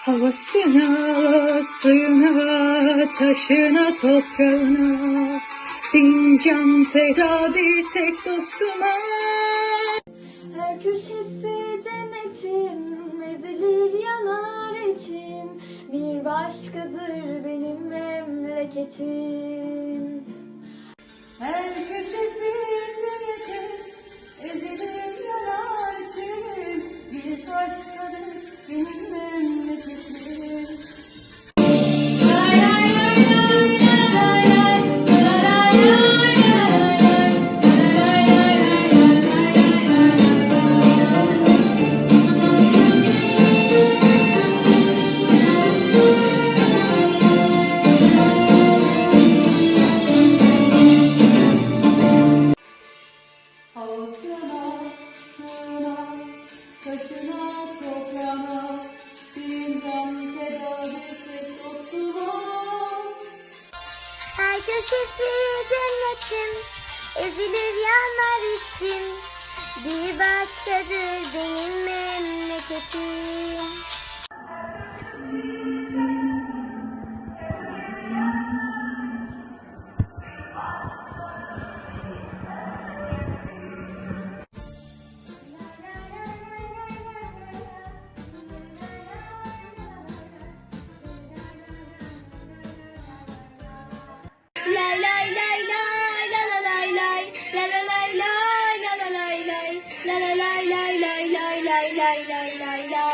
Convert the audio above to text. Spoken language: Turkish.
Havasına, suyuna, taşına, toprağına. Bin can feda bir tek dostuma. Her köşesi cennetim Ezilir yanar içim. Bir başkadır benim memleketim Ağzına, suyuna, kaşına, toprağına Dilinden tedavi dostuma. Her köşesi cennetim Ezilir yanlar için. Bir başkadır benim memleketim. Lay lay lay lay la la lay lay la la lay lay la la lay lay la la lay lay lay lay lay lay lay lay